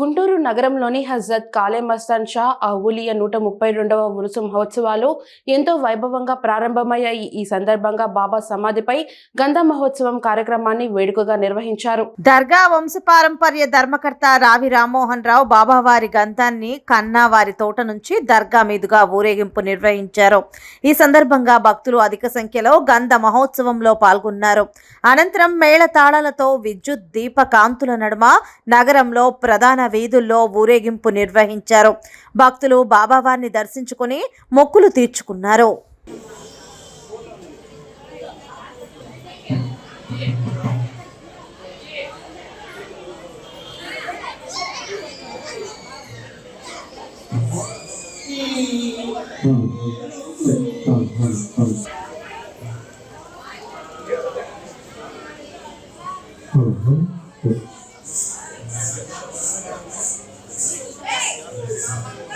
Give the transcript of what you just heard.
గుంటూరు నగరంలోని హజరత్ కాలే మస్తాన్ షా అవులియా నూట ముప్పై రెండవ ఉరుసు మహోత్సవాలు ఎంతో వైభవంగా ప్రారంభమయ్యాయి. ఈ సందర్భంగా బాబా సమాధిపై గంధ మహోత్సవం కార్యక్రమాన్ని వేడుకగా నిర్వహించారు. దర్గా వంశపారంపర్య ధర్మకర్త రావి రామ్మోహన్ రావు బాబావారి గంధాన్ని కన్నా వారి తోట నుంచి దర్గా మీదుగా ఊరేగింపు నిర్వహించారు. ఈ సందర్భంగా భక్తులు అధిక సంఖ్యలో గంధ మహోత్సవంలో పాల్గొన్నారు. అనంతరం మేళ తాళాలతో విద్యుత్ దీప కాంతుల నడుమ నగరంలో ప్రధాన వీధుల్లో ఊరేగింపు నిర్వహించారు భక్తులు బాబావారిని దర్శించుకుని మొక్కులు తీర్చుకున్నారు Mm-hmm. Hey!